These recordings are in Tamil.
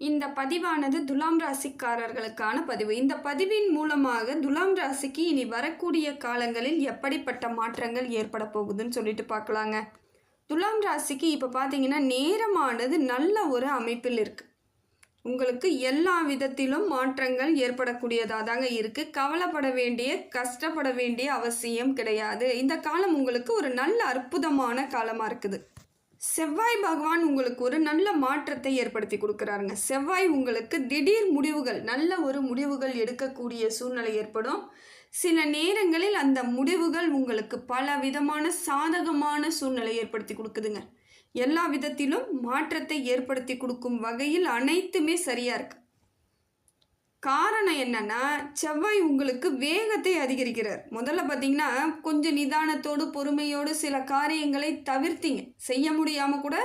இந்த பதிவானது துலாம் ராசிக்காரர்களுக்கான பதிவு. இந்த பதிவின் மூலமாக துலாம் ராசிக்கு இனி வரக்கூடிய காலங்களில் எப்படிப்பட்ட மாற்றங்கள் ஏற்பட போகுதுன்னு சொல்லிட்டு பார்க்கலாங்க. துலாம் ராசிக்கு இப்போ பார்த்தீங்கன்னா நேரமானது நல்ல ஒரு அமைப்பில் இருக்குது உங்களுக்கு எல்லா விதத்திலும் மாற்றங்கள் ஏற்படக்கூடியதாக தாங்க இருக்குது கவலைப்பட வேண்டிய கஷ்டப்பட வேண்டிய அவசியம் கிடையாது. இந்த காலம் உங்களுக்கு ஒரு நல்ல அற்புதமான காலமாக இருக்குது. செவ்வாய் பகவான் உங்களுக்கு ஒரு நல்ல மாற்றத்தை ஏற்படுத்தி கொடுக்குறாருங்க. செவ்வாய் உங்களுக்கு திடீர் முடிவுகள் நல்ல ஒரு முடிவுகள் எடுக்கக்கூடிய சூழ்நிலை ஏற்படும். சில நேரங்களில் அந்த முடிவுகள் உங்களுக்கு பல விதமான சாதகமான சூழ்நிலை ஏற்படுத்தி கொடுக்குதுங்க. எல்லா விதத்திலும் மாற்றத்தை ஏற்படுத்தி கொடுக்கும் வகையில் அனைத்துமே சரியாக இருக்குது காரணம் என்னன்னா செவ்வாய் உங்களுக்கு வேகத்தை அதிகரிக்கிறார். முதல்ல பார்த்தீங்கன்னா கொஞ்சம் நிதானத்தோடு பொறுமையோடு சில காரியங்களை தவிர்த்தீங்க. செய்ய முடியாமல் கூட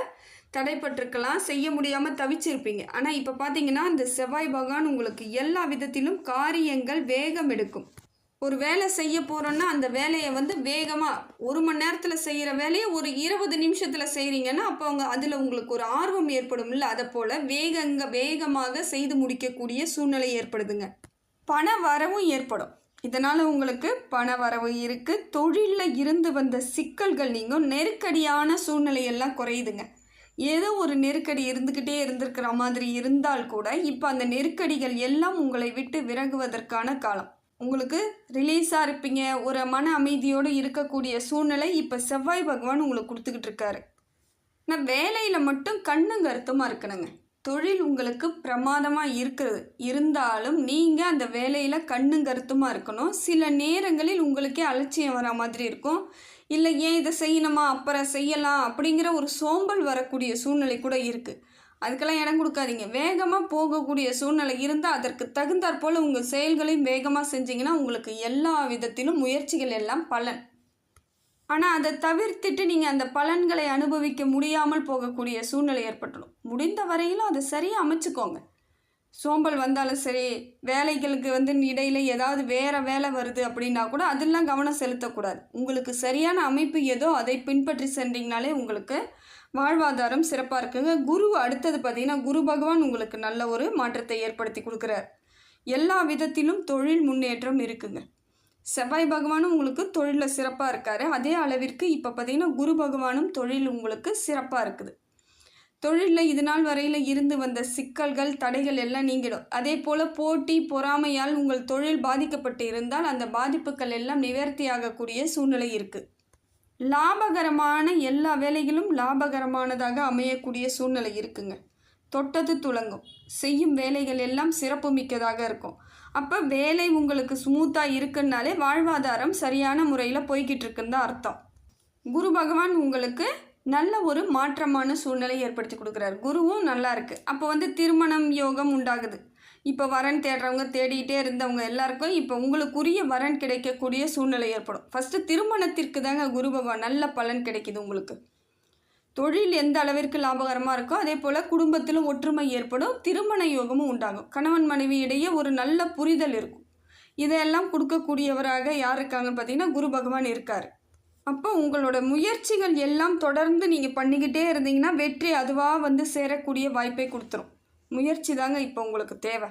தடைப்பட்டிருக்கலாம் செய்ய முடியாமல் தவிச்சிருப்பீங்க. ஆனால் இப்போ பார்த்தீங்கன்னா இந்த செவ்வாய் பகவான் உங்களுக்கு எல்லா விதத்திலும் காரியங்கள் வேகம் எடுக்கும். ஒரு வேலை செய்ய போகிறோன்னா அந்த வேலையை வந்து வேகமாக ஒரு மணி நேரத்தில் செய்கிற வேலையை ஒரு இருபது நிமிஷத்தில் செய்கிறீங்கன்னா அப்போ அவங்க அதில் உங்களுக்கு ஒரு ஆர்வம் ஏற்படும் இல்லை? அதை போல் வேகங்க வேகமாக செய்து முடிக்கக்கூடிய சூழ்நிலை ஏற்படுதுங்க. பண வரவும் ஏற்படும். இதனால் உங்களுக்கு பண வரவு இருக்குது தொழிலில் இருந்து வந்த சிக்கல்கள் நீங்கள் நெருக்கடியான சூழ்நிலையெல்லாம் குறையுதுங்க. ஏதோ ஒரு நெருக்கடி இருந்துக்கிட்டே இருந்திருக்கிற மாதிரி இருந்தால் கூட இப்போ அந்த நெருக்கடிகள் எல்லாம் உங்களை விட்டு விலகுவதற்கான காலம். உங்களுக்கு ரிலீஸாக இருப்பீங்க. ஒரு மன அமைதியோடு இருக்கக்கூடிய சூழ்நிலை இப்போ செவ்வாய் பகவான் உங்களுக்கு கொடுத்துக்கிட்டு இருக்காரு. நான் வேலையில் மட்டும் கண்ணும் கருத்துமாக இருக்கணுங்க. தொழில் உங்களுக்கு பிரமாதமாக இருக்கிறது. இருந்தாலும் நீங்கள் அந்த வேலையில் கண்ணும் கருத்துமாக இருக்கணும். சில நேரங்களில் உங்களுக்கே அலட்சியம் வர மாதிரி இருக்கும். இல்லை ஏன் இதை செய்யணுமா? அப்புறம் செய்யலாம் அப்படிங்கிற ஒரு சோம்பல் வரக்கூடிய சூழ்நிலை கூட இருக்குது அதுக்கெல்லாம் இடம் கொடுக்காதீங்க. வேகமாக போகக்கூடிய சூழ்நிலை இருந்தால் அதற்கு தகுந்தாற் போல் உங்கள் செயல்களையும் வேகமாக செஞ்சீங்கன்னா உங்களுக்கு எல்லா விதத்திலும் முயற்சிகள் எல்லாம் பலன். ஆனால் அதை தவிர்த்துட்டு நீங்கள் அந்த பலன்களை அனுபவிக்க முடியாமல் போகக்கூடிய சூழ்நிலை ஏற்பட்டுடும். முடிந்த வரையிலும் அதை சரியாக அமைச்சுக்கோங்க. சோம்பல் வந்தாலும் சரி வேலைகளுக்கு வந்து இடையில ஏதாவது வேற வேலை வருது அப்படின்னா கூட அதெல்லாம் கவனம் செலுத்தக்கூடாது. உங்களுக்கு சரியான அமைப்பு ஏதோ அதை பின்பற்றி சென்றீங்கனாலே உங்களுக்கு வாழ்வாதாரம் சிறப்பாக இருக்குங்க. குரு அடுத்தது பார்த்தீங்கன்னா குரு பகவான் உங்களுக்கு நல்ல ஒரு மாற்றத்தை ஏற்படுத்தி கொடுக்குறார். எல்லா விதத்திலும் தொழில் முன்னேற்றம் இருக்குங்க. செவ்வாய் பகவானும் உங்களுக்கு தொழிலில் சிறப்பாக இருக்காரு. அதே அளவிற்கு இப்போ பார்த்தீங்கன்னா குரு பகவானும் தொழில் உங்களுக்கு சிறப்பாக இருக்குது. தொழிலில் இது நாள் வரையில் இருந்து வந்த சிக்கல்கள் தடைகள் எல்லாம் நீங்கிடும். அதே போல் போட்டி பொறாமையால் உங்கள் தொழில் பாதிக்கப்பட்டு இருந்தால் அந்த பாதிப்புகள் எல்லாம் நிவர்த்தி ஆகக்கூடிய சூழ்நிலை இருக்குது லாபகரமான எல்லா வேலைகளும் லாபகரமானதாக அமையக்கூடிய சூழ்நிலை இருக்குங்க. தொட்டது துளங்கும். செய்யும் வேலைகள் எல்லாம் சிறப்பு மிக்கதாக இருக்கும். அப்போ வேலை உங்களுக்கு ஸ்மூத்தாக இருக்குன்னாலே வாழ்வாதாரம் சரியான முறையில் போய்கிட்டு இருக்குன்னு தான் அர்த்தம். குரு பகவான் உங்களுக்கு நல்ல ஒரு மாற்றமான சூழ்நிலை ஏற்படுத்தி கொடுக்குறாரு. குருவும் நல்லா இருக்கு. அப்போ வந்து திருமணம் யோகம் உண்டாகுது. இப்போ வரன் தேடுறவங்க தேடிக்கிட்டே இருந்தவங்க எல்லாருக்கும் இப்போ உங்களுக்குரிய வரன் கிடைக்கக்கூடிய சூழ்நிலை ஏற்படும். ஃபஸ்ட்டு திருமணத்திற்கு தாங்க குரு பகவான் நல்ல பலன் கிடைக்குது உங்களுக்கு. தொழில் எந்த அளவிற்கு லாபகரமாக இருக்கோ அதே போல் குடும்பத்திலும் ஒற்றுமை ஏற்படும் திருமண யோகமும் உண்டாகும். கணவன் மனைவி இடையே ஒரு நல்ல புரிதல் இருக்கும். இதையெல்லாம் கொடுக்கக்கூடியவராக யார் இருக்காங்கன்னு பார்த்தீங்கன்னா குரு பகவான் இருக்கார். அப்போ உங்களோட முயற்சிகள் எல்லாம் தொடர்ந்து நீங்கள் பண்ணிக்கிட்டே இருந்தீங்கன்னா வெற்றி அதுவாக வந்து சேரக்கூடிய வாய்ப்பை கொடுத்துரும். முயற்சி தாங்க இப்போ உங்களுக்கு தேவை.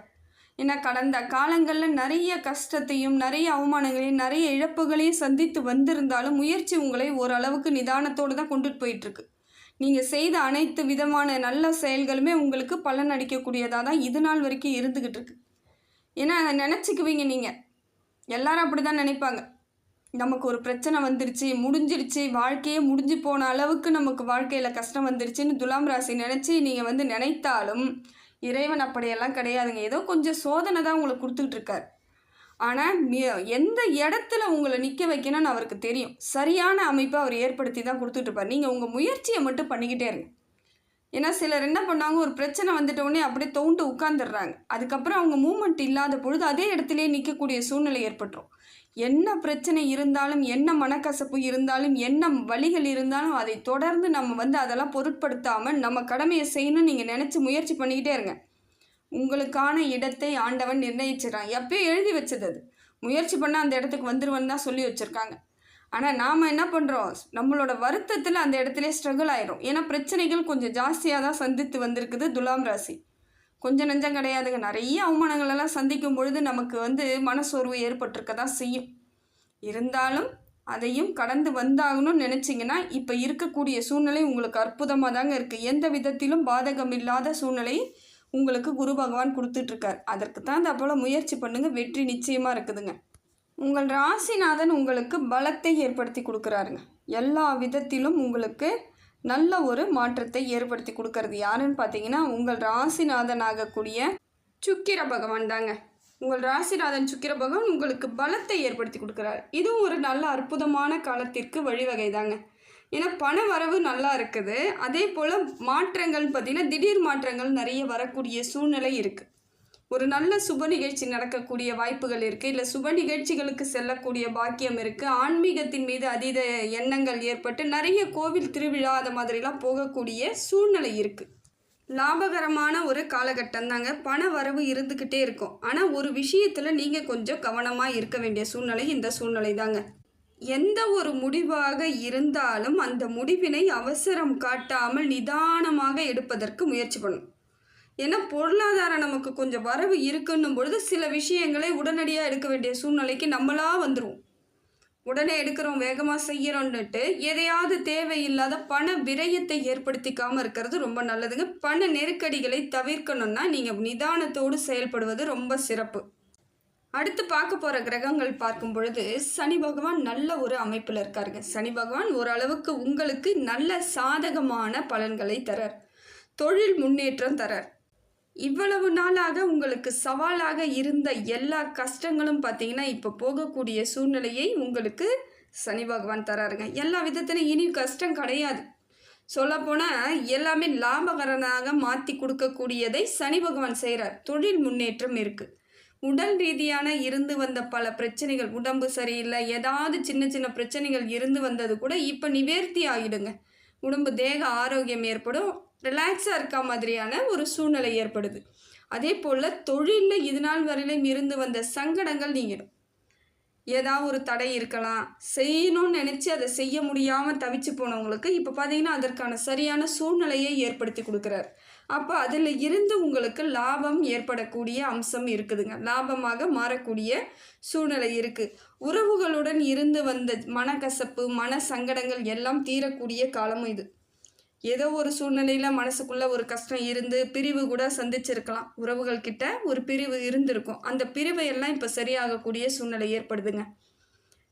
ஏன்னா கடந்த காலங்களில் நிறைய கஷ்டத்தையும் நிறைய அவமானங்களையும் நிறைய இழப்புகளையும் சந்தித்து வந்திருந்தாலும் முயற்சி உங்களை ஓரளவுக்கு நிதானத்தோடு தான் கொண்டுட்டு போயிட்டுருக்கு. நீங்கள் செய்த அனைத்து விதமான நல்ல செயல்களுமே உங்களுக்கு பலன் அடிக்கக்கூடியதாக தான் இது நாள் வரைக்கும் இருந்துக்கிட்டு இருக்கு. ஏன்னா அதை நினச்சிக்குவீங்க நீங்கள் எல்லாரும் அப்படி தான் நினைப்பாங்க. நமக்கு ஒரு பிரச்சனை வந்துருச்சு முடிஞ்சிருச்சு வாழ்க்கையே முடிஞ்சு போன அளவுக்கு நமக்கு வாழ்க்கையில் கஷ்டம் வந்துருச்சுன்னு துலாம் ராசி நினச்சி நீங்கள் வந்து நினைத்தாலும் இறைவன் அப்படியெல்லாம் கிடையாதுங்க. ஏதோ கொஞ்சம் சோதனை தான் உங்களுக்கு கொடுத்துக்கிட்டு இருக்கார். ஆனால் எந்த இடத்துல உங்களை நிற்க வைக்கணும்னு அவருக்கு தெரியும். சரியான அமைப்பை அவர் ஏற்படுத்தி தான் கொடுத்துட்டு இருப்பார். நீங்கள் உங்கள் முயற்சியை மட்டும் பண்ணிக்கிட்டே இருங்க. ஏன்னா சிலர் என்ன பண்ணாங்க ஒரு பிரச்சனை வந்துட்டோடனே அப்படியே தோண்டு உட்காந்துடுறாங்க அதுக்கப்புறம் அவங்க மூமெண்ட் இல்லாத பொழுது அதே இடத்துலேயே நிற்கக்கூடிய சூழ்நிலை ஏற்பட்டுரும். என்ன பிரச்சனை இருந்தாலும் என்ன மனக்கசப்பு இருந்தாலும் என்ன வழிகள் இருந்தாலும் அதை தொடர்ந்து நம்ம வந்து அதெல்லாம் பொருட்படுத்தாமல் நம்ம கடமையை செய்யணும்னு நீங்கள் நினச்சி முயற்சி பண்ணிக்கிட்டே இருங்க. உங்களுக்கான இடத்தை ஆண்டவன் நிர்ணயிச்சிடறான். எப்பயும் எழுதி வச்சது அது. முயற்சி பண்ணால் அந்த இடத்துக்கு வந்துருவன் தான் சொல்லி வச்சுருக்காங்க. ஆனால் நாம் என்ன பண்ணுறோம் நம்மளோட வருத்தத்தில் அந்த இடத்துல ஸ்ட்ரகிள் ஆயிரும். ஏன்னா பிரச்சனைகள் கொஞ்சம் ஜாஸ்தியாக தான் சந்தித்து வந்திருக்குது துலாம் ராசி. கொஞ்சம் நெஞ்சம் கிடையாதுங்க. நிறைய அவமானங்கள் எல்லாம் சந்திக்கும் பொழுது நமக்கு வந்து மனசோர்வு ஏற்பட்டிருக்க தான் செய்யும். இருந்தாலும் அதையும் கடந்து வந்தாகணும்னு நினச்சிங்கன்னா இப்போ இருக்கக்கூடிய சூழ்நிலை உங்களுக்கு அற்புதமாக தாங்க இருக்குது எந்த விதத்திலும் பாதகம் இல்லாத சூழ்நிலை உங்களுக்கு குரு பகவான் கொடுத்துட்ருக்கார். அதற்கு தான் போல் முயற்சி பண்ணுங்கள் வெற்றி நிச்சயமாக இருக்குதுங்க. உங்கள் ராசிநாதன் உங்களுக்கு பலத்தை ஏற்படுத்தி கொடுக்குறாருங்க. எல்லா விதத்திலும் உங்களுக்கு நல்ல ஒரு மாற்றத்தை ஏற்படுத்தி கொடுக்கறது யாருன்னு பார்த்தீங்கன்னா உங்கள் ராசிநாதன் ஆகக்கூடிய சுக்கிர பகவான் தாங்க. உங்கள் ராசிநாதன் சுக்கிர பகவான் உங்களுக்கு பலத்தை ஏற்படுத்தி கொடுக்குறாரு. இதுவும் ஒரு நல்ல அற்புதமான காலத்திற்கு வழிவகை தாங்க. ஏன்னா பண வரவு நல்லா இருக்குது. அதே போல் மாற்றங்கள் பார்த்திங்கன்னா திடீர் மாற்றங்கள் நிறைய வரக்கூடிய சூழ்நிலை இருக்குது ஒரு நல்ல சுப நிகழ்ச்சி நடக்கக்கூடிய வாய்ப்புகள் இருக்குது இல்லை சுப நிகழ்ச்சிகளுக்கு செல்லக்கூடிய பாக்கியம் இருக்குது ஆன்மீகத்தின் மீது அதீத எண்ணங்கள் ஏற்பட்டு நிறைய கோவில் திருவிழா அந்த மாதிரிலாம் போகக்கூடிய சூழ்நிலை இருக்குது லாபகரமான ஒரு காலகட்டம் தாங்க பண வரவு இருந்துக்கிட்டே இருக்கும். ஆனால் ஒரு விஷயத்தில் நீங்கள் கொஞ்சம் கவனமாக இருக்க வேண்டிய சூழ்நிலை இந்த சூழ்நிலை தாங்க எந்த ஒரு முடிவாக இருந்தாலும் அந்த முடிவினை அவசரம் காட்டாமல் நிதானமாக எடுப்பதற்கு முயற்சி பண்ணும். ஏன்னா பொருளாதாரம் நமக்கு கொஞ்சம் வரவு இருக்குன்னும் பொழுது சில விஷயங்களை உடனடியாக எடுக்க வேண்டிய சூழ்நிலைக்கு நம்மளாக வந்துடுவோம் உடனே எடுக்கிறோம் வேகமாக செய்கிறோன்னுட்டு எதையாவது தேவையில்லாத பண விரயத்தை ஏற்படுத்திக்காமல் இருக்கிறது ரொம்ப நல்லதுங்க. பண நெருக்கடிகளை தவிர்க்கணும்னா நீங்கள் நிதானத்தோடு செயல்படுவது ரொம்ப சிறப்பு. அடுத்து பார்க்க போகிற கிரகங்கள் பார்க்கும் பொழுது சனி பகவான் நல்ல ஒரு அமைப்பில் இருக்காருங்க. சனி பகவான் ஓரளவுக்கு உங்களுக்கு நல்ல சாதகமான பலன்களை தரார். தொழில் முன்னேற்றம் தரார். இவ்வளவு நாளாக உங்களுக்கு சவாலாக இருந்த எல்லா கஷ்டங்களும் பார்த்தீங்கன்னா இப்போ போகக்கூடிய சூழ்நிலையை உங்களுக்கு சனி பகவான் தராருங்க. எல்லா விதத்திலும் இனி கஷ்டம் கிடையாது. சொல்லப்போனால் எல்லாமே லாபகரனாக மாற்றி கொடுக்கக்கூடியதை சனி பகவான் செய்கிறார் தொழில் முன்னேற்றம் இருக்குது உடல் ரீதியான இருந்து வந்த பல பிரச்சனைகள் உடம்பு சரியில்லை ஏதாவது சின்ன சின்ன பிரச்சனைகள் இருந்து வந்தது கூட இப்போ நிவர்த்தி ஆகிடுங்க உடம்பு தேக ஆரோக்கியம் ஏற்படும். ரிலாக்ஸாக இருக்கா மாதிரியான ஒரு சூழ்நிலை ஏற்படுது. அதே போல் தொழிலில் இது நாள் வரையிலும் இருந்து வந்த சங்கடங்கள் நீங்கிடும். ஏதாவது ஒரு தடை இருக்கலாம். செய்யணும்னு நினச்சி அதை செய்ய முடியாமல் தவிச்சு போனவங்களுக்கு இப்போ பார்த்தீங்கன்னா அதற்கான சரியான சூழ்நிலையை ஏற்படுத்தி கொடுக்குறாரு. அப்போ அதில் இருந்து உங்களுக்கு லாபம் ஏற்படக்கூடிய அம்சம் இருக்குதுங்க. லாபமாக மாறக்கூடிய சூழ்நிலை இருக்குது உறவுகளுடன் இருந்து வந்த மனக்கசப்பு மன சங்கடங்கள் எல்லாம் தீரக்கூடிய காலமும் இது. ஏதோ ஒரு சூழ்நிலையில் மனசுக்குள்ளே ஒரு கஷ்டம் இருந்து பிரிவு கூட சந்திச்சிருக்கலாம். உறவுகள் கிட்ட ஒரு பிரிவு இருந்திருக்கும். அந்த பிரிவை எல்லாம் இப்போ சரியாகக்கூடிய சூழ்நிலை ஏற்படுதுங்க.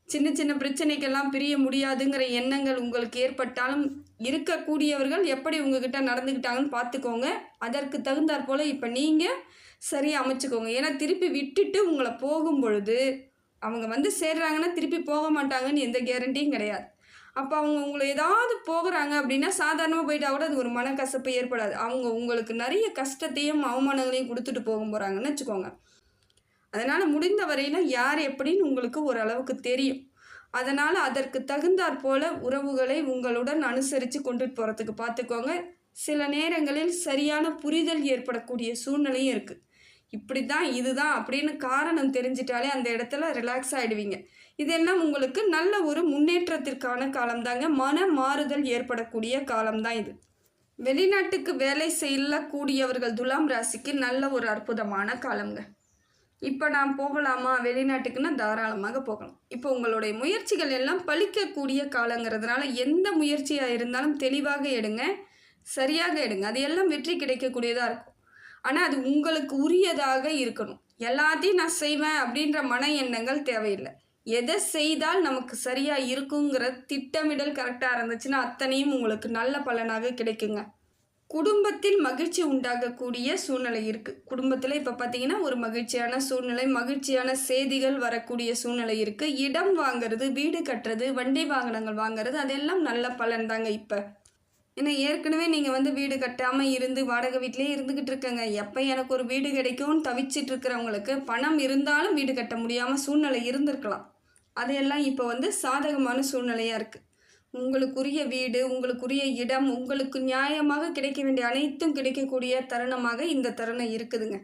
சின்ன சின்ன பிரச்சனைக்கெல்லாம் பிரிய முடியாதுங்கிற எண்ணங்கள் உங்களுக்கு ஏற்பட்டாலும் இருக்கக்கூடியவர்கள் எப்படி உங்ககிட்ட நடந்துக்கிட்டாங்கன்னு பார்த்துக்கோங்க. அதற்கு தகுந்தாற் போல் இப்போ நீங்கள் சரியாக அமைச்சுக்கோங்க. ஏன்னா திருப்பி விட்டுட்டு உங்களை போகும் பொழுது அவங்க வந்து சேர்றாங்கன்னா திருப்பி போக மாட்டாங்கன்னு எந்த கேரண்டியும் கிடையாது. அப்போ அவங்க உங்களை ஏதாவது போகிறாங்க அப்படின்னா சாதாரணமாக போயிட்டா கூட அது ஒரு மனக்கசப்பு ஏற்படாது. அவங்க உங்களுக்கு நிறைய கஷ்டத்தையும் அவமானங்களையும் கொடுத்துட்டு போக போகிறாங்கன்னு வச்சுக்கோங்க. அதனால் முடிந்த வரையில் யார் எப்படின்னு உங்களுக்கு ஓரளவுக்கு தெரியும். அதனால் அதற்கு தகுந்தாற் போல உறவுகளை உங்களுடன் அனுசரித்து கொண்டுட்டு போகிறதுக்கு பார்த்துக்கோங்க. சில நேரங்களில் சரியான புரிதல் ஏற்படக்கூடிய சூழ்நிலையும் இருக்குது இப்படி தான் இதுதான் அப்படின்னு காரணம் தெரிஞ்சிட்டாலே அந்த இடத்துல ரிலாக்ஸ் ஆகிடுவீங்க இதெல்லாம் உங்களுக்கு நல்ல ஒரு முன்னேற்றத்திற்கான காலம்தாங்க. மன மாறுதல் ஏற்படக்கூடிய காலம்தான் இது. வெளிநாட்டுக்கு வேலை செய்யக்கூடியவர்கள் துலாம் ராசிக்கு நல்ல ஒரு அற்புதமான காலம்ங்க. இப்போ நான் போகலாமா? வெளிநாட்டுக்குன்னா தாராளமாக போகலாம். இப்போ உங்களுடைய முயற்சிகள் எல்லாம் பழிக்கக்கூடிய காலங்கிறதுனால எந்த முயற்சியாக இருந்தாலும் தெளிவாக எடுங்க. சரியாக எடுங்க. அது எல்லாம் வெற்றி கிடைக்கக்கூடியதாக இருக்கும். ஆனால் அது உங்களுக்கு உரியதாக இருக்கணும். எல்லாத்தையும் நான் செய்வேன் அப்படின்ற மன எண்ணங்கள் தேவையில்லை. எதை செய்தால் நமக்கு சரியாக இருக்குங்கிற திட்டமிடல் கரெக்டாக இருந்துச்சுன்னா அத்தனையும் உங்களுக்கு நல்ல பலனாக கிடைக்குங்க. குடும்பத்தில் மகிழ்ச்சி உண்டாகக்கூடிய சூழ்நிலை இருக்குது குடும்பத்தில் இப்போ பார்த்தீங்கன்னா ஒரு மகிழ்ச்சியான சூழ்நிலை மகிழ்ச்சியான செய்திகள் வரக்கூடிய சூழ்நிலை இருக்குது இடம் வாங்கிறது வீடு கட்டுறது வண்டி வாகனங்கள் வாங்குறது அதெல்லாம் நல்ல பலன் தாங்க இப்போ. ஏன்னா ஏற்கனவே நீங்கள் வந்து வீடு கட்டாமல் இருந்து வாடகை வீட்டிலே இருந்துக்கிட்டு இருக்கங்க. எப்போ எனக்கு ஒரு வீடு கிடைக்கும்னு தவிச்சிட்டு இருக்கிறவங்களுக்கு பணம் இருந்தாலும் வீடு கட்ட முடியாமல் சூழ்நிலை இருந்திருக்கலாம். அதையெல்லாம் இப்போ வந்து சாதகமான சூழ்நிலையாக இருக்குது உங்களுக்குரிய வீடு உங்களுக்குரிய இடம் உங்களுக்கு நியாயமாக கிடைக்க வேண்டிய அனைத்தும் கிடைக்கக்கூடிய தருணமாக இந்த தருணம் இருக்குதுங்க.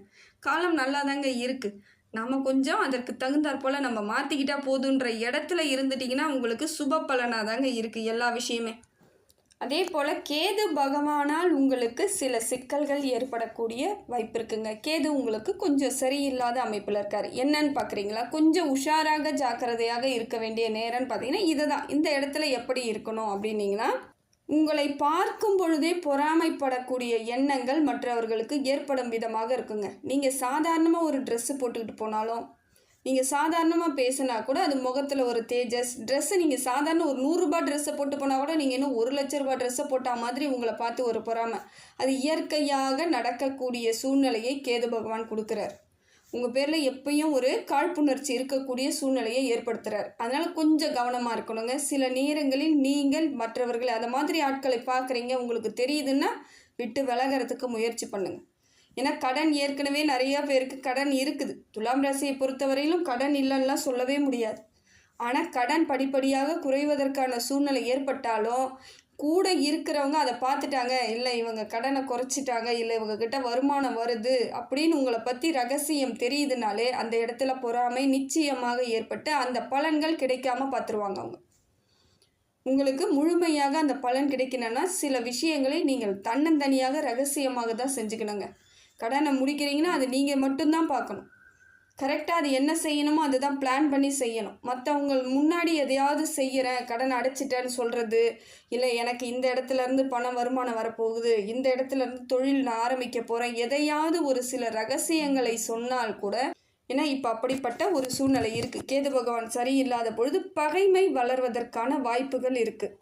காலம் நல்லா தாங்க இருக்குது நம்ம கொஞ்சம் அதற்கு தகுந்தாற் போல் நம்ம மாற்றிக்கிட்டால் போதுன்ற இடத்துல இருந்துட்டிங்கன்னா உங்களுக்கு சுப பலனாக தாங்க இருக்குது எல்லா விஷயமே. அதே போல் கேது பகவானால் உங்களுக்கு சில சிக்கல்கள் ஏற்படக்கூடிய வாய்ப்பு இருக்குங்க. கேது உங்களுக்கு கொஞ்சம் சரியில்லாத அமைப்பில் இருக்கார். என்னன்னு பார்க்குறீங்களா கொஞ்சம் உஷாராக ஜாக்கிரதையாக இருக்க வேண்டிய நேரம்னு பார்த்தீங்கன்னா இதை தான் இந்த இடத்துல எப்படி இருக்கணும் அப்படின்னீங்கன்னா உங்களை பார்க்கும் பொழுதே பொறாமைப்படக்கூடிய எண்ணங்கள் மற்றவர்களுக்கு ஏற்படும் விதமாக இருக்குங்க. நீங்கள் சாதாரணமாக ஒரு ட்ரெஸ்ஸு போட்டுக்கிட்டு போனாலும் நீங்கள் சாதாரணமாக பேசினா கூட அது முகத்தில் ஒரு தேஜஸ். ட்ரெஸ்ஸு நீங்கள் சாதாரண ஒரு நூறுரூபா ட்ரெஸ்ஸை போட்டு போனால் கூட நீங்கள் இன்னும் ஒரு லட்ச ரூபா ட்ரெஸ்ஸை போட்டால் மாதிரி உங்களை பார்த்து ஒரு பொறாமை. அது இயற்கையாக நடக்கக்கூடிய சூழ்நிலையை கேது பகவான் கொடுக்குறார். உங்கள் பேரில் எப்பயும் ஒரு காழ்ப்புணர்ச்சி இருக்கக்கூடிய சூழ்நிலையை ஏற்படுத்துகிறார் அதனால் கொஞ்சம் கவனமாக இருக்கணுங்க. சில நேரங்களில் நீங்கள் மற்றவர்கள் அதை மாதிரி ஆட்களை பார்க்குறீங்க உங்களுக்கு தெரியுதுன்னா விட்டு விலகிறதுக்கு முயற்சி பண்ணுங்கள் ஏன்னா கடன் ஏற்கனவே நிறையா பேருக்கு கடன் இருக்குது. துலாம் ராசியை பொறுத்தவரையிலும் கடன் இல்லைன்னா சொல்லவே முடியாது. ஆனால் கடன் படிப்படியாக குறைவதற்கான சூழ்நிலை ஏற்பட்டாலும் கூட இருக்கிறவங்க அதை பார்த்துட்டாங்க. இல்லை இவங்க கடனை குறைச்சிட்டாங்க. இல்லை இவங்க கிட்ட வருமானம் வருது. அப்படின்னு உங்களை பற்றி ரகசியம் தெரியுதுனாலே அந்த இடத்துல பொறாமை நிச்சயமாக ஏற்பட்டு அந்த பலன்கள் கிடைக்காம பார்த்துருவாங்க அவங்க. உங்களுக்கு முழுமையாக அந்த பலன் கிடைக்கணும்னா சில விஷயங்களை நீங்கள் தன்னந்தனியாக ரகசியமாக தான் செஞ்சுக்கணுங்க. கடனை முடிக்கிறீங்கன்னா அது நீங்கள் மட்டும்தான் பார்க்கணும். கரெக்டாக அது என்ன செய்யணுமோ அதை தான் பிளான் பண்ணி செய்யணும். மற்றவங்க முன்னாடி எதையாவது செய்கிறேன் கடன் அடைச்சிட்டேன்னு சொல்கிறது இல்லை எனக்கு இந்த இடத்துலேருந்து பணம் வருமானம் வரப்போகுது இந்த இடத்துல இருந்து தொழில் நான் ஆரம்பிக்க போகிறேன் எதையாவது ஒரு சில ரகசியங்களை சொன்னால் கூட ஏன்னா இப்போ அப்படிப்பட்ட ஒரு சூழ்நிலை இருக்குது கேது பகவான் சரியில்லாத பொழுது பகைமை வளர்வதற்கான வாய்ப்புகள் இருக்குது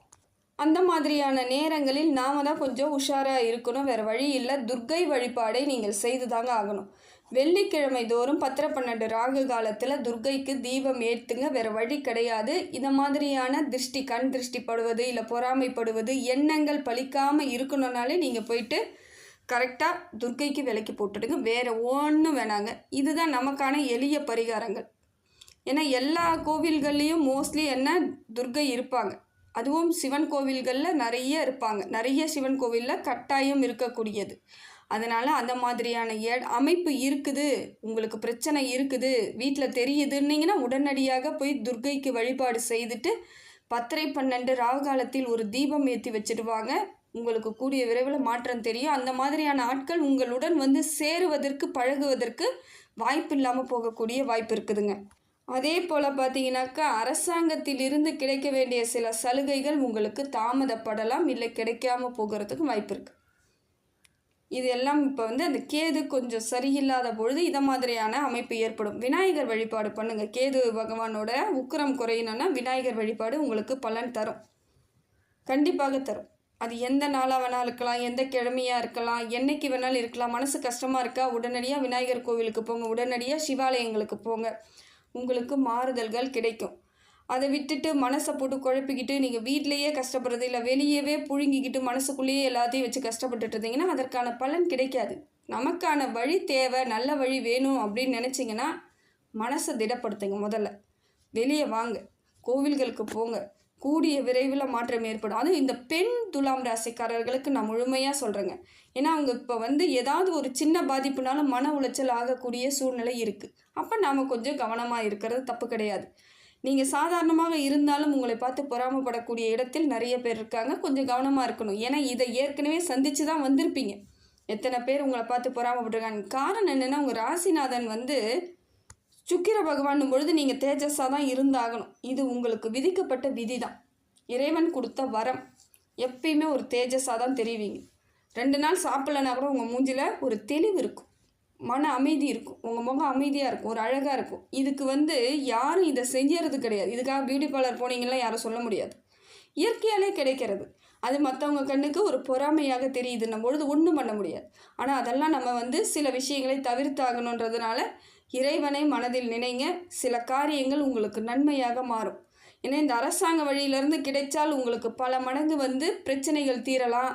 அந்த மாதிரியான நேரங்களில் நாம தான் கொஞ்சம் உஷாராக இருக்கணும். வேறு வழி இல்லை. துர்க்கை வழிபாடை நீங்கள் செய்து தாங்க ஆகணும். வெள்ளிக்கிழமை தோறும் பத்திர பன்னெண்டு ராகு காலத்தில் துர்க்கைக்கு தீபம் ஏற்றுங்க வேறு வழி கிடையாது. இந்த மாதிரியான திருஷ்டி கண் திருஷ்டி படுவது இல்லை பொறாமைப்படுவது எண்ணங்கள் பலிக்காமல் இருக்கணும்னாலே நீங்கள் போயிட்டு கரெக்டாக துர்க்கைக்கு விலைக்கு போட்டுடுங்க. வேறு ஒன்றும் வேணாங்க. இதுதான் நமக்கான எளிய பரிகாரங்கள். ஏன்னா எல்லா கோவில்கள்லேயும் மோஸ்ட்லி என்ன? துர்க்கை இருப்பாங்க. அதுவும் சிவன் கோவில்களில் நிறைய இருப்பாங்க. நிறைய சிவன் கோவிலில் கட்டாயம் இருக்கக்கூடியது. அதனால் அந்த மாதிரியான ஏ அமைப்பு இருக்குது. உங்களுக்கு பிரச்சனை இருக்குது. வீட்டில் தெரியுதுன்னீங்கன்னா உடனடியாக போய் துர்க்கைக்கு வழிபாடு செய்துட்டு பத்தரை பன்னெண்டு ராகு காலத்தில் ஒரு தீபம் ஏற்றி வச்சுடுவாங்க. உங்களுக்கு கூடிய விரைவில் மாற்றம் தெரியும். அந்த மாதிரியான ஆட்கள் உங்களுடன் வந்து சேருவதற்கு பழகுவதற்கு வாய்ப்பு இல்லாமல் போகக்கூடிய வாய்ப்பு இருக்குதுங்க. அதே போல் பார்த்தீங்கன்னாக்கா அரசாங்கத்திலிருந்து கிடைக்க வேண்டிய சில சலுகைகள் உங்களுக்கு தாமதப்படலாம் இல்லை கிடைக்காம போகிறதுக்கும் வாய்ப்பு இருக்குது இது எல்லாம் இப்போ வந்து அந்த கேது கொஞ்சம் சரியில்லாத பொழுது இதை மாதிரியான அமைப்பு ஏற்படும். விநாயகர் வழிபாடு பண்ணுங்கள் கேது பகவானோட உக்கரம் குறையணும்னா விநாயகர் வழிபாடு உங்களுக்கு பலன் தரும். கண்டிப்பாக தரும். அது எந்த நாளாக வேணாலும் இருக்கலாம் எந்த கிழமையாக இருக்கலாம் என்றைக்கு வேணாலும் இருக்கலாம். மனசு கஷ்டமாக இருக்கா? உடனடியாக விநாயகர் கோவிலுக்கு போங்க. உடனடியாக சிவாலயங்களுக்கு போங்க. உங்களுக்கு மாறுதல்கள் கிடைக்கும். அதை விட்டுட்டு மனசை போட்டு குழப்பிக்கிட்டு நீங்கள் வீட்டிலையே கஷ்டப்படுறது இல்லை வெளியவே புழுங்கிக்கிட்டு மனசுக்குள்ளேயே எல்லாத்தையும் வச்சு கஷ்டப்பட்டுட்டு இருந்தீங்கன்னா அதற்கான பலன் கிடைக்காது. நமக்கான வழி தேவை நல்ல வழி வேணும் அப்படின்னு நினச்சிங்கன்னா மனசை திடப்படுத்துங்க முதல்ல. வெளியே வாங்க. கோவில்களுக்கு போங்க. கூடிய விரைவில் மாற்றம் ஏற்படும். அதுவும் இந்த பெண் துலாம் ராசிக்காரர்களுக்கு நான் முழுமையாக சொல்கிறேங்க ஏன்னா அவங்க இப்போ வந்து ஏதாவது ஒரு சின்ன பாதிப்புனாலும் மன உளைச்சல் ஆகக்கூடிய சூழ்நிலை இருக்குது அப்போ நாம் கொஞ்சம் கவனமாக இருக்கிறது தப்பு கிடையாது. நீங்கள் சாதாரணமாக இருந்தாலும் உங்களை பார்த்து பொறாமப்படக்கூடிய இடத்தில் நிறைய பேர் இருக்காங்க. கொஞ்சம் கவனமாக இருக்கணும். ஏன்னா இதை ஏற்கனவே சந்தித்து தான் வந்திருப்பீங்க. எத்தனை பேர் உங்களை பார்த்து பொறாமப்பட்டிருக்காங்க. காரணம் என்னென்னா உங்கள் ராசிநாதன் வந்து சுக்கிர பகவான் பொழுது நீங்கள் தேஜஸாக தான் இருந்தாகணும். இது உங்களுக்கு விதிக்கப்பட்ட விதி தான் இறைவன் கொடுத்த வரம். எப்பயுமே ஒரு தேஜஸாக தான் தெரிவிங்க. ரெண்டு நாள் சாப்பிட்லனா கூட உங்கள் மூஞ்சில் ஒரு தெளிவு இருக்கும். மன அமைதி இருக்கும். உங்கள் முகம் அமைதியாக இருக்கும். ஒரு அழகாக இருக்கும். இதுக்கு வந்து யாரும் இதை செஞ்சறது கிடையாது. இதுக்காக பியூட்டி பார்லர் போனீங்கன்னா யாரும் சொல்ல முடியாது. இயற்கையாலே கிடைக்கிறது. அது மற்றவங்க கண்ணுக்கு ஒரு பொறாமையாக தெரியுதுன்னும் பொழுது ஒன்றும் பண்ண முடியாது. ஆனால் அதெல்லாம் நம்ம வந்து சில விஷயங்களை தவிர்த்தாகணுன்றதுனால இறைவனை மனதில் நினைங்க. சில காரியங்கள் உங்களுக்கு நன்மையாக மாறும். ஏன்னா இந்த அரசாங்க வழியிலேருந்து கிடைச்சால் உங்களுக்கு பல மடங்கு வந்து பிரச்சனைகள் தீரலாம்.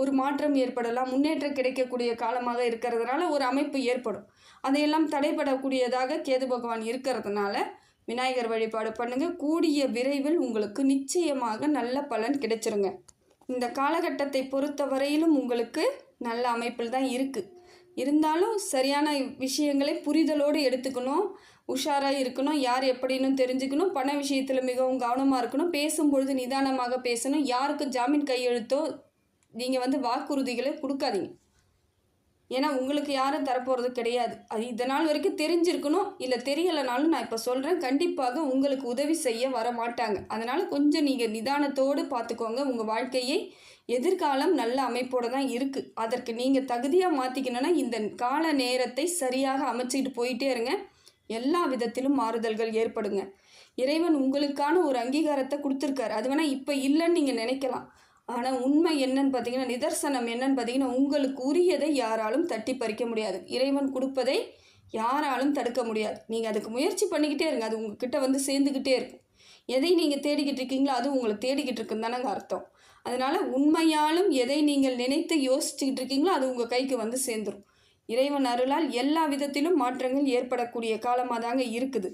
ஒரு மாற்றம் ஏற்படலாம். முன்னேற்றம் கிடைக்கக்கூடிய காலமாக இருக்கிறதுனால ஒரு அமைப்பு ஏற்படும். அதையெல்லாம் தடைபடக்கூடியதாக கேது பகவான் இருக்கிறதுனால விநாயகர் வழிபாடு பண்ணுங்கள் கூடிய விரைவில் உங்களுக்கு நிச்சயமாக நல்ல பலன் கிடைச்சிருங்க. இந்த காலகட்டத்தை பொறுத்த வரையிலும் உங்களுக்கு நல்ல அமைப்பில் தான் இருக்குது இருந்தாலும் சரியான விஷயங்களை புரிதலோடு எடுத்துக்கணும் உஷாராக இருக்கணும் யார் எப்படின்னு தெரிஞ்சுக்கணும் பண விஷயத்தில் மிகவும் கவனமாக இருக்கணும் பேசும்பொழுது நிதானமாக பேசணும் யாருக்கு ஜாமீன் கையெழுத்தோ நீங்கள் வந்து வாக்குறுதிகளை கொடுக்காதீங்க. ஏன்னா உங்களுக்கு யாரும் தரப்போகிறது கிடையாது. அது இதனால் வரைக்கும் தெரிஞ்சிருக்கணும். இல்லை தெரியலைனாலும் நான் இப்போ சொல்கிறேன் கண்டிப்பாக உங்களுக்கு உதவி செய்ய வர மாட்டாங்க அதனால் கொஞ்சம் நீங்கள் நிதானத்தோடு பார்த்துக்கோங்க உங்கள் வாழ்க்கையை எதிர்காலம் நல்ல அமைப்போடு தான் இருக்குது அதற்கு நீங்கள் தகுதியாக மாற்றிக்கணும்னா இந்த கால நேரத்தை சரியாக அமைச்சிக்கிட்டு போயிட்டே இருங்க. எல்லா விதத்திலும் மாறுதல்கள் ஏற்படுங்க. இறைவன் உங்களுக்கான ஒரு அங்கீகாரத்தை கொடுத்துருக்காரு. அது வேணால் இப்போ இல்லைன்னு நீங்கள் நினைக்கலாம். ஆனால் உண்மை என்னன்னு பார்த்தீங்கன்னா நிதர்சனம் என்னன்னு பார்த்தீங்கன்னா உங்களுக்கு உரியதை யாராலும் தட்டி பறிக்க முடியாது. இறைவன் கொடுப்பதை யாராலும் தடுக்க முடியாது. நீங்கள் அதுக்கு முயற்சி பண்ணிக்கிட்டே இருங்க. அது உங்ககிட்ட வந்து சேர்ந்துக்கிட்டே இருக்கும். எதை நீங்கள் தேடிக்கிட்டு இருக்கீங்களோ அது உங்களை தேடிக்கிட்டு இருக்குன்னு தானங்க அர்த்தம். அதனால் உண்மையாலும் எதை நீங்கள் நினைத்து யோசிச்சுக்கிட்டு இருக்கீங்களோ அது உங்கள் கைக்கு வந்து சேர்ந்துரும். இறைவன் அருளால் எல்லா விதத்திலும் மாற்றங்கள் ஏற்படக்கூடிய காலமாக தாங்க இருக்குது.